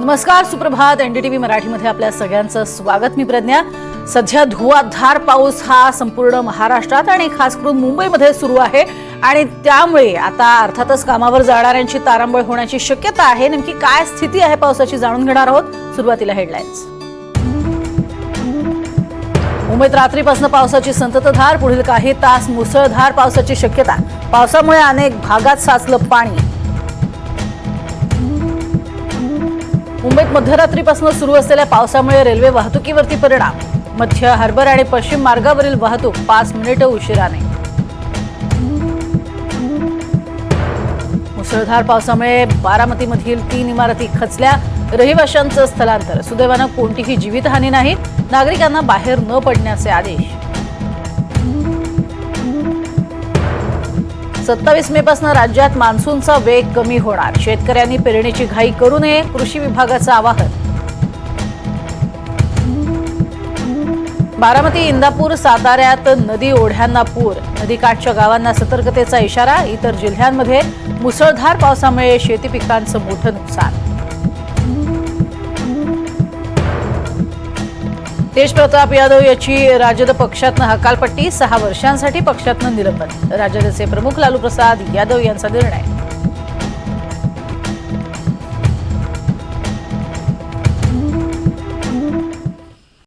नमस्कार सुप्रभात. एनडीटीव्ही मराठीमध्ये आपल्या सगळ्यांचं स्वागत. मी प्रज्ञा. सध्या धुवाधार पाऊस हा संपूर्ण महाराष्ट्रात आणि खास करून मुंबईमध्ये सुरू आहे. आणि त्यामुळे आता अर्थातच कामावर जाणाऱ्यांची तारांबळ होण्याची शक्यता आहे. नेमकी काय स्थिती आहे पावसाची जाणून घेणार आहोत सुरुवातीला हेडलाईन्स. मुंबईत रात्रीपासून पावसाची संततधार पुढील काही तास मुसळधार पावसाची शक्यता. पावसामुळे अनेक भागात साचलं पाणी. मुंबईत मध्यरात्रीपासून सुरू असलेल्या पावसामुळे रेल्वे वाहतुकीवरती परिणाम. मध्य हार्बर आणि पश्चिम मार्गावरील वाहतूक पाच मिनिटं उशिराने. मुसळधार पावसामुळे बारामतीमधील तीन इमारती खचल्या. रहिवाशांचं स्थलांतर. सुदैवानं कोणतीही जीवितहानी नाही. नागरिकांना बाहेर न पडण्याचे आदेश. सत्तावीस मे पासून राज्यात मान्सूनचा वेग कमी होणार. शेतकऱ्यांनी पेरणीची घाई करू नये कृषी विभागाचं आवाहन. बारामती इंदापूर साताऱ्यात नदी ओढ्यांना पूर. नदीकाठच्या गावांना सतर्कतेचा इशारा इतर जिल्ह्यांमध्ये मुसळधार पावसामुळे शेती पिकांचं मोठं नुकसान. तेजप्रताप यादव याची राजद पक्षातनं हकालपट्टी सहा वर्षांसाठी पक्षातनं निलंबन. राजदचे प्रमुख लालू प्रसाद यादव यांचा निर्णय.